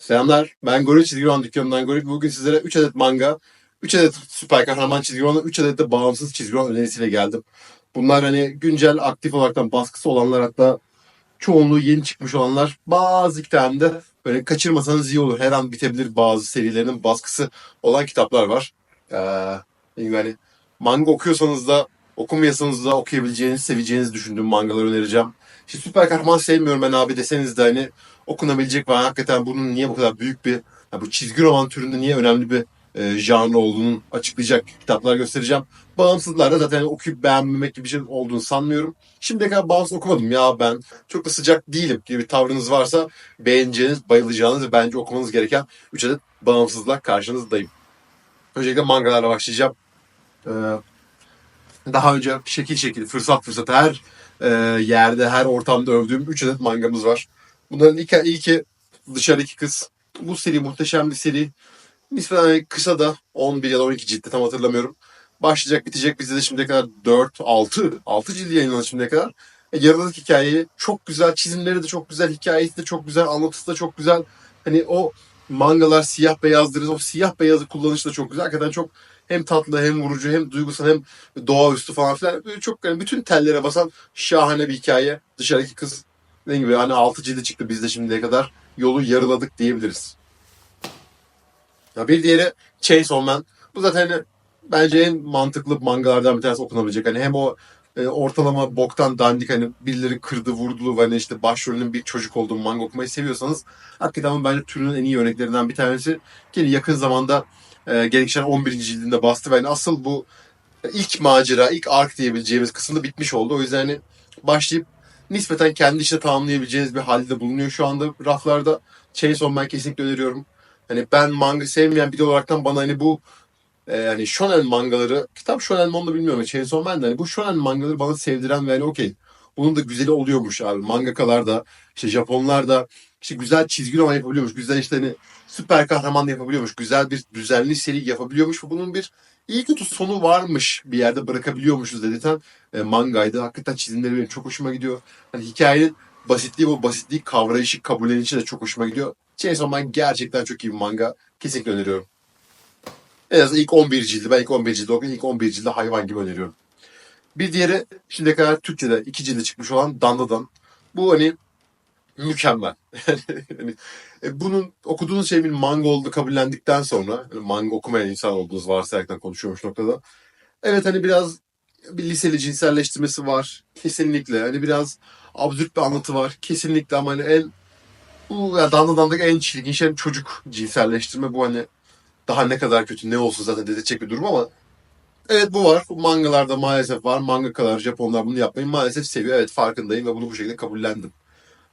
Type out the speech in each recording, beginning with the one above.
Selamlar. Ben Goril Çizgi Roman dükkanından Goril. Bugün sizlere 3 adet manga, 3 adet süper kahraman çizgi romanı, 3 adet de bağımsız çizgi roman önerisiyle geldim. Bunlar hani güncel aktif olaraktan baskısı olanlar hatta çoğunluğu yeni çıkmış olanlar. Bazı iki böyle kaçırmasanız iyi olur. Her an bitebilir bazı serilerinin baskısı olan kitaplar var. Ee, yani manga okuyorsanız da okumayasanız da okuyabileceğiniz, seveceğinizi düşündüğüm mangaları önereceğim. İşte süper kahraman sevmiyorum ben abi deseniz de hani okunabilecek ve hakikaten bunun niye bu kadar büyük bir, bu çizgi roman türünde niye önemli bir e, janr olduğunu açıklayacak kitaplar göstereceğim. Bağımsızlarda zaten okuyup beğenmemek gibi bir şey olduğunu sanmıyorum. Şimdiye kadar bağımsız okumadım ya ben çok da sıcak değilim gibi bir tavrınız varsa beğeneceğiniz, bayılacağınız ve bence okumanız gereken 3 adet bağımsızla karşınızdayım. Öncelikle mangalarla başlayacağım. Ee, daha önce şekil şekil, fırsat fırsat her e, yerde, her ortamda övdüğüm 3 adet mangamız var. Bunların ilk, ilki Dışarıdaki Kız. Bu seri muhteşem bir seri. Nispeten hani kısa da 11 ya da 12 ciltte tam hatırlamıyorum. Başlayacak bitecek bizde de şimdiye kadar 4, 6, 6 cildi yayınlandı şimdiye kadar. E, yarıladık hikayeyi. Çok güzel, çizimleri de çok güzel, hikayesi de çok güzel, anlatısı da çok güzel. Hani o mangalar siyah beyazdır. O siyah beyazı kullanışı da çok güzel. Hakikaten çok hem tatlı hem vurucu hem duygusal hem doğaüstü falan filan. Böyle çok yani bütün tellere basan şahane bir hikaye. Dışarıdaki kız dediğim gibi hani 6 cildi çıktı bizde şimdiye kadar. Yolu yarıladık diyebiliriz. Ya bir diğeri Chainsaw Man. Bu zaten hani bence en mantıklı mangalardan bir tanesi okunabilecek. Hani hem o e, ortalama boktan dandik hani birileri kırdı vurdu ve hani işte başrolünün bir çocuk olduğu manga okumayı seviyorsanız hakikaten bence türünün en iyi örneklerinden bir tanesi. Ki yakın zamanda e, gerekişen 11. cildinde bastı ve hani asıl bu ilk macera, ilk ark diyebileceğimiz kısımda bitmiş oldu. O yüzden hani başlayıp nispeten kendi işine tamamlayabileceğiniz bir halde bulunuyor şu anda raflarda. Chainsaw Man kesinlikle öneriyorum. Hani ben manga sevmeyen biri olaraktan bana hani bu e, yani shonen mangaları, kitap shonen mi onu da bilmiyorum. Chainsaw Man de hani bu shonen mangaları bana sevdiren ve hani okey. Bunun da güzeli oluyormuş abi. Mangakalar da, işte Japonlar da işte güzel çizgi roman yapabiliyormuş. Güzel işte hani süper kahraman yapabiliyormuş. Güzel bir düzenli seri yapabiliyormuş. Bunun bir iyi kötü sonu varmış. Bir yerde bırakabiliyormuşuz dedirten e, mangaydı. Hakikaten çizimleri benim çok hoşuma gidiyor. Hani hikayenin basitliği bu basitliği kavrayışı kabullenişi de çok hoşuma gidiyor. Chainsaw Man gerçekten çok iyi bir manga. Kesinlikle öneriyorum. En azından ilk 11 cildi. Ben ilk 11 cildi okuyun. ilk 11 cildi hayvan gibi öneriyorum. Bir diğeri şimdiye kadar Türkçe'de iki cildi çıkmış olan Dandadan. Bu hani mükemmel. yani, e, bunun okuduğunuz şey bir manga olduğu kabullendikten sonra yani manga okumayan insan olduğunuz varsayaraktan konuşuyormuş noktada. Evet hani biraz bir liseli cinselleştirmesi var. Kesinlikle. Hani biraz absürt bir anlatı var. Kesinlikle ama hani en bu ya Dandadan'daki en çirkin şey çocuk cinselleştirme. Bu hani daha ne kadar kötü ne olsun zaten dedirtecek bir durum ama evet bu var. Mangalarda maalesef var. Mangakalar, Japonlar bunu yapmayı maalesef seviyor. Evet farkındayım ve bunu bu şekilde kabullendim.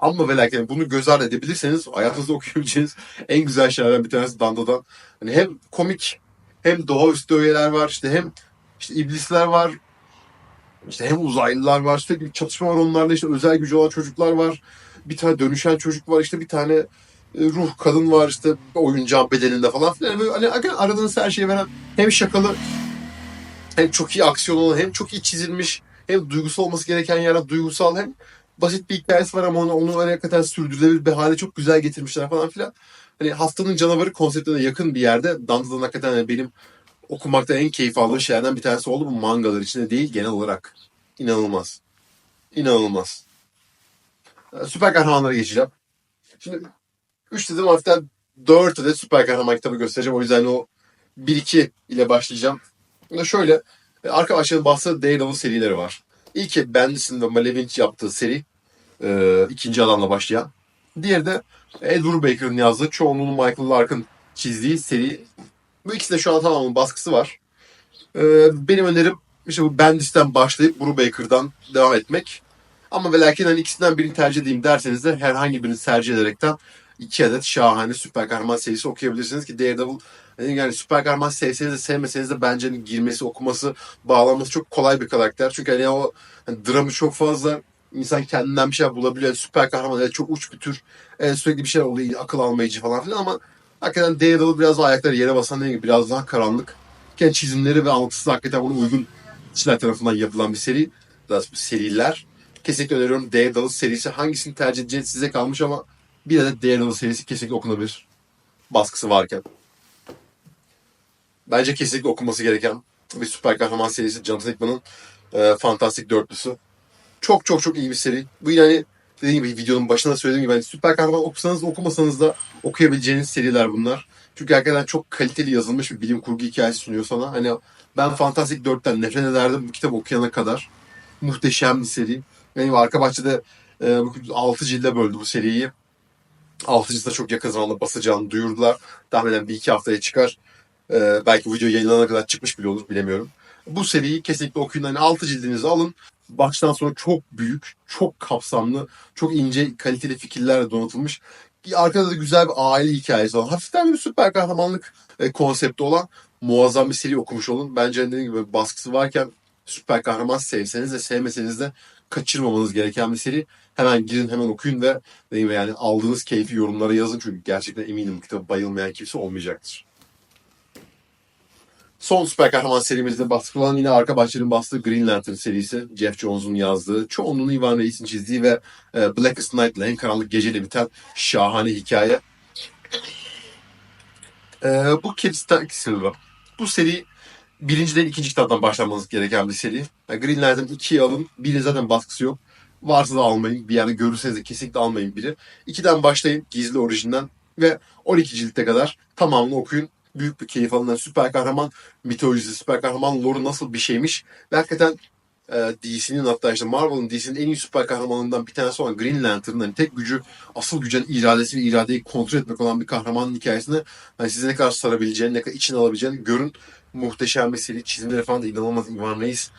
Ama ve lakin bunu göz ardı edebilirseniz hayatınızda okuyabileceğiniz en güzel şeylerden bir tanesi Danda'dan. Hani hem komik hem doğaüstü öğeler var işte hem işte iblisler var işte hem uzaylılar var sürekli bir çatışma var onlarla işte özel gücü olan çocuklar var. Bir tane dönüşen çocuk var işte bir tane ruh kadın var işte oyuncağın bedeninde falan filan. Böyle hani aradığınız her şeyi veren hem şakalı hem çok iyi aksiyon olan hem çok iyi çizilmiş hem duygusal olması gereken yerler duygusal hem basit bir hikayesi var ama onu, onu hani hakikaten sürdürülebilir bir hale çok güzel getirmişler falan filan. Hani haftanın canavarı konseptine yakın bir yerde Dante'dan hakikaten hani benim okumakta en keyif aldığım şeylerden bir tanesi oldu. Bu mangalar içinde değil genel olarak. İnanılmaz. İnanılmaz. Ee, Süper kahramanlara geçeceğim. Şimdi 3 dedim hafiften 4 adet süper kahraman kitabı göstereceğim. O yüzden o 1-2 ile başlayacağım. Şimdi şöyle e, arka başlığı bahsede Daredevil serileri var. İlki Bendis'in ve Malevich yaptığı seri. E, ikinci adamla başlayan. Diğeri de Ed Brubaker'ın yazdığı çoğunluğunu Michael Lark'ın çizdiği seri. Bu ikisi de şu an tamamen baskısı var. E, benim önerim işte bu Bendis'ten başlayıp Brubaker'dan devam etmek. Ama ve lakin hani ikisinden birini tercih edeyim derseniz de herhangi birini tercih ederekten iki adet şahane süper kahraman serisi okuyabilirsiniz ki Daredevil yani süper kahraman sevseniz de sevmeseniz de bence hani girmesi, okuması, bağlanması çok kolay bir karakter. Çünkü hani o hani dramı çok fazla insan kendinden bir şey bulabiliyor. Süper kahraman evet, çok uç bir tür. Evet, sürekli bir şey oluyor, akıl almayıcı falan filan ama hakikaten Daredevil biraz daha ayakları yere basan değil, biraz daha karanlık. Kendi çizimleri ve anlatısı hakikaten ona uygun kişiler tarafından yapılan bir seri. Daha seriler. Kesinlikle öneriyorum Daredevil serisi. Hangisini tercih edeceğiniz size kalmış ama Bir adet Daredevil serisi kesinlikle okunabilir. Baskısı varken. Bence kesinlikle okunması gereken bir süper kahraman serisi Jonathan Hickman'ın e, Fantastik Dörtlüsü. Çok çok çok iyi bir seri. Bu yani dediğim gibi videonun başında söylediğim gibi hani süper kahraman okusanız da okumasanız da okuyabileceğiniz seriler bunlar. Çünkü hakikaten çok kaliteli yazılmış bir bilim kurgu hikayesi sunuyor sana. Hani ben Fantastic 4'ten nefret ederdim bu kitabı okuyana kadar. Muhteşem bir seri. Benim arka bahçede e, 6 cilde böldü bu seriyi. 6. da çok yakın zamanda basacağını duyurdular. Tahminen bir iki haftaya çıkar. E, belki video yayınlanana kadar çıkmış bile olur bilemiyorum. Bu seriyi kesinlikle okuyun. Hani 6 cildinizi alın. Baştan sona çok büyük, çok kapsamlı, çok ince, kaliteli fikirlerle donatılmış. Arkada da güzel bir aile hikayesi olan, hafiften bir süper kahramanlık e, konsepti olan muazzam bir seri okumuş olun. Bence dediğim gibi baskısı varken süper kahraman sevseniz de sevmeseniz de kaçırmamanız gereken bir seri. Hemen girin hemen okuyun ve yani aldığınız keyfi yorumlara yazın. Çünkü gerçekten eminim bu kitaba bayılmayan kimse olmayacaktır. Son süper kahraman serimizde baskı olan yine arka bahçenin bastığı Green Lantern serisi. Jeff Jones'un yazdığı, çoğunluğunu Ivan Reis'in çizdiği ve e, Blackest Night'la en karanlık geceyle biten şahane hikaye. E, bu Silva. Bu seri birinciden ikinci kitaptan başlamanız gereken bir seri. Yani Green Lantern 2'yi alın. Biri zaten baskısı yok. Varsa da almayın. Bir yerde görürseniz de kesinlikle almayın biri. İkiden başlayın gizli orijinden ve 12 ciltte kadar tamamını okuyun büyük bir keyif alınan süper kahraman mitolojisi, süper kahraman lore nasıl bir şeymiş. Ve hakikaten e, DC'nin hatta işte Marvel'ın DC'nin en iyi süper kahramanlarından bir tanesi olan Green Lantern'ın hani tek gücü, asıl gücün iradesi ve iradeyi kontrol etmek olan bir kahramanın hikayesini hani size ne kadar sarabileceğini, ne kadar içine alabileceğini görün. Muhteşem bir seri. Çizimleri falan da inanılmaz Ivan Reis.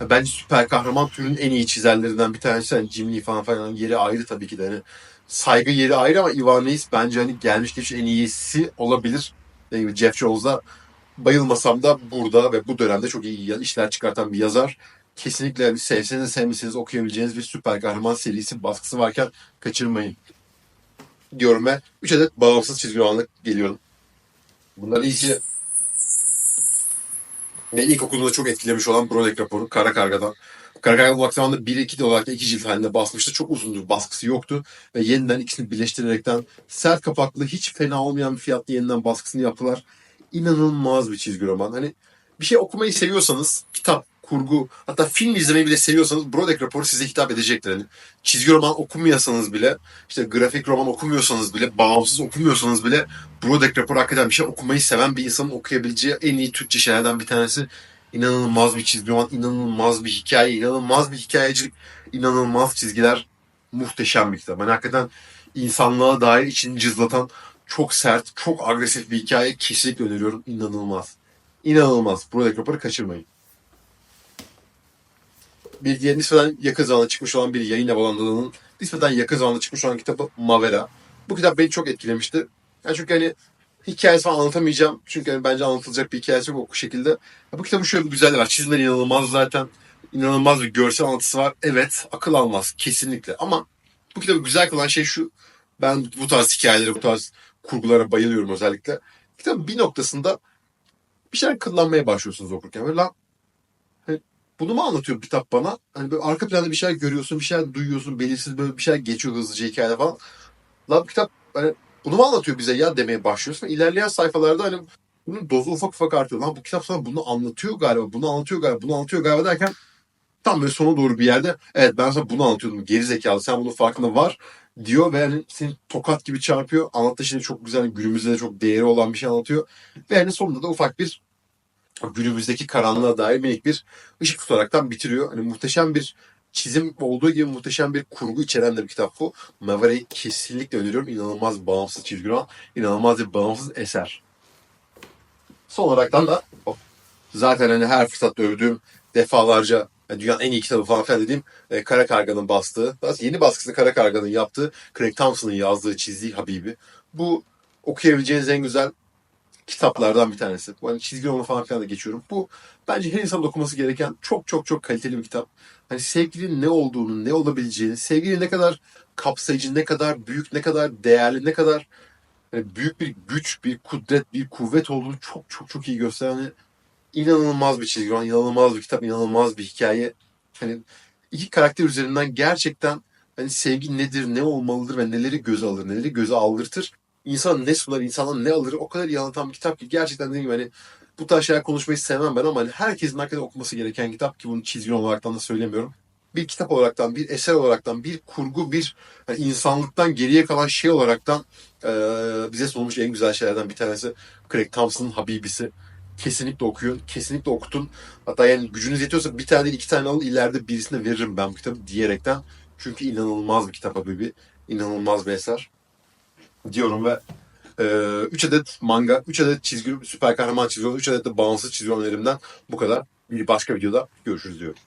Bence süper kahraman türünün en iyi çizerlerinden bir tanesi. Yani Jim Lee falan falan yeri ayrı tabii ki de. Hani saygı yeri ayrı ama Ivan Reis bence hani gelmiş geçmiş en iyisi olabilir dediğim gibi Jeff Jones'a bayılmasam da burada ve bu dönemde çok iyi işler çıkartan bir yazar. Kesinlikle sevseniz sevmeseniz okuyabileceğiniz bir süper kahraman serisi baskısı varken kaçırmayın. Diyorum ve 3 adet bağımsız çizgi romanlık geliyorum. Bunlar iyisi ve ilk okulunda çok etkilemiş olan Brodeck raporu Kara Karga'dan. Kara Karga vakti zamanında 1-2 olarak da 2 cilt halinde basmıştı. Çok uzundur baskısı yoktu. Ve yeniden ikisini birleştirerekten sert kapaklı hiç fena olmayan bir fiyatlı yeniden baskısını yaptılar. İnanılmaz bir çizgi roman. Hani bir şey okumayı seviyorsanız kitap, kurgu hatta film izlemeyi bile seviyorsanız Brodeck raporu size hitap edecektir. Hani çizgi roman okumuyorsanız bile işte grafik roman okumuyorsanız bile bağımsız okumuyorsanız bile Brodeck raporu hakikaten bir şey okumayı seven bir insanın okuyabileceği en iyi Türkçe şeylerden bir tanesi inanılmaz bir çizgi roman, inanılmaz bir hikaye, inanılmaz bir hikayecilik, inanılmaz çizgiler. Muhteşem bir kitap. Yani hakikaten insanlığa dair içini cızlatan çok sert, çok agresif bir hikaye kesinlikle öneriyorum. İnanılmaz. İnanılmaz. Burada kapıları kaçırmayın. Bir diğer nispeten yakın zamanda çıkmış olan bir yayın evalandığının nispeten yakın zamanda çıkmış olan kitabı Mavera. Bu kitap beni çok etkilemişti. Yani çünkü hani hikayesi falan anlatamayacağım. Çünkü hani bence anlatılacak bir hikayesi yok bu şekilde. Ya bu kitabın şöyle bir güzelliği var. Çizimler inanılmaz zaten. İnanılmaz bir görsel anlatısı var. Evet akıl almaz kesinlikle. Ama bu kitabı güzel kılan şey şu. Ben bu tarz hikayelere, bu tarz kurgulara bayılıyorum özellikle. Kitabın bir noktasında bir şeyler kıllanmaya başlıyorsunuz okurken. Böyle lan bunu mu anlatıyor kitap bana? Hani böyle arka planda bir şeyler görüyorsun, bir şeyler duyuyorsun, belirsiz böyle bir şeyler geçiyor hızlıca hikayede falan. Lan bu kitap hani bunu mu anlatıyor bize ya demeye başlıyorsun. İlerleyen sayfalarda hani bunun dozu ufak ufak artıyor. Lan bu kitap sana bunu anlatıyor galiba, bunu anlatıyor galiba, bunu anlatıyor galiba derken tam böyle sona doğru bir yerde evet ben sana bunu anlatıyordum geri zekalı sen bunun farkında var diyor ve hani seni tokat gibi çarpıyor. Anlattığı şey çok güzel günümüzde de çok değeri olan bir şey anlatıyor. Ve hani sonunda da ufak bir günümüzdeki karanlığa dair minik bir ışık tutaraktan bitiriyor. Hani muhteşem bir çizim olduğu gibi muhteşem bir kurgu içeren de bir kitap bu. Maverick'i kesinlikle öneriyorum. İnanılmaz bağımsız çizgi roman. inanılmaz bir bağımsız eser. Son olaraktan da zaten hani her fırsatta övdüğüm defalarca dünyanın en iyi kitabı falan filan dediğim e, Kara Karga'nın bastığı, daha yeni baskısını Kara Karga'nın yaptığı, Craig Thompson'ın yazdığı, çizdiği Habibi. Bu okuyabileceğiniz en güzel kitaplardan bir tanesi. Bu hani çizgi romanı falan filan da geçiyorum. Bu bence her insanın okuması gereken çok çok çok kaliteli bir kitap. Hani sevginin ne olduğunu, ne olabileceğini, sevginin ne kadar kapsayıcı, ne kadar büyük, ne kadar değerli, ne kadar yani büyük bir güç, bir kudret, bir kuvvet olduğunu çok çok çok iyi gösteren hani inanılmaz bir çizgi roman, inanılmaz bir kitap, inanılmaz bir hikaye. Hani iki karakter üzerinden gerçekten hani sevgi nedir, ne olmalıdır ve neleri göze alır, neleri göze aldırtır. İnsan ne sunar, insandan ne alır o kadar iyi anlatan bir kitap ki gerçekten dediğim gibi hani bu tarz şeyler konuşmayı sevmem ben ama hani herkesin hakikaten okuması gereken kitap ki bunu çizgi olaraktan da söylemiyorum. Bir kitap olaraktan, bir eser olaraktan, bir kurgu, bir hani insanlıktan geriye kalan şey olaraktan eee, bize sunulmuş en güzel şeylerden bir tanesi Craig Thompson'ın Habibisi. Kesinlikle okuyun, kesinlikle okutun. Hatta yani gücünüz yetiyorsa bir tane değil iki tane alın ileride birisine veririm ben bu kitabı diyerekten. Çünkü inanılmaz bir kitap Habibi. İnanılmaz bir eser. Diyorum ve 3 adet manga, 3 adet çizgi, süper kahraman çizgi, 3 adet de bağımsız çizgi önerimden bu kadar. Bir başka videoda görüşürüz diyorum.